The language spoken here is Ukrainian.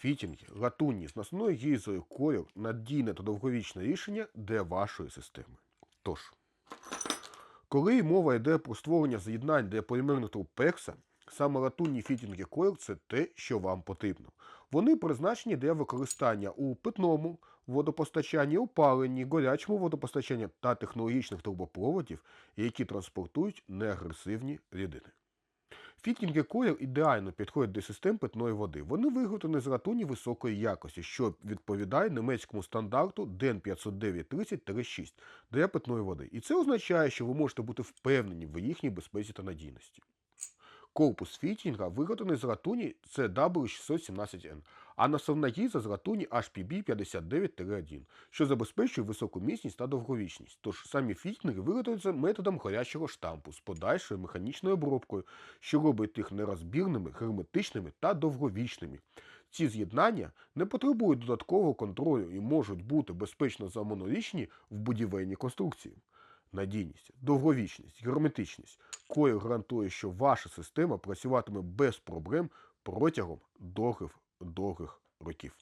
Фітінги, латунні з насною гільзою кольор надійне та довговічне рішення для вашої системи. Тож, коли мова йде про створення з'єднань для полімерних труб пекса, саме латунні фітінги койл це те, що вам потрібно. Вони призначені для використання у питному водопостачанні, опаленні, горячому водопостачанні та технологічних трубопроводів, які транспортують неагресивні рідини. Фітінги колір ідеально підходять до систем питної води. Вони виготовлені з латуні високої якості, що відповідає німецькому стандарту DEN 50930-6 для питної води. І це означає, що ви можете бути впевнені в їхній безпеці та надійності. Корпус фітінга виготовлений з латуні CW617N, а наставна гільза з латуні HPB59-1, що забезпечує високу міцність та довговічність. Тож самі фітінги виготовляються методом горячого штампу з подальшою механічною обробкою, що робить їх нерозбірними, герметичними та довговічними. Ці з'єднання не потребують додаткового контролю і можуть бути безпечно замонолічні в будівельній конструкції. Надійність, довговічність, герметичність. Койл гарантує, що ваша система працюватиме без проблем протягом довгих, довгих років.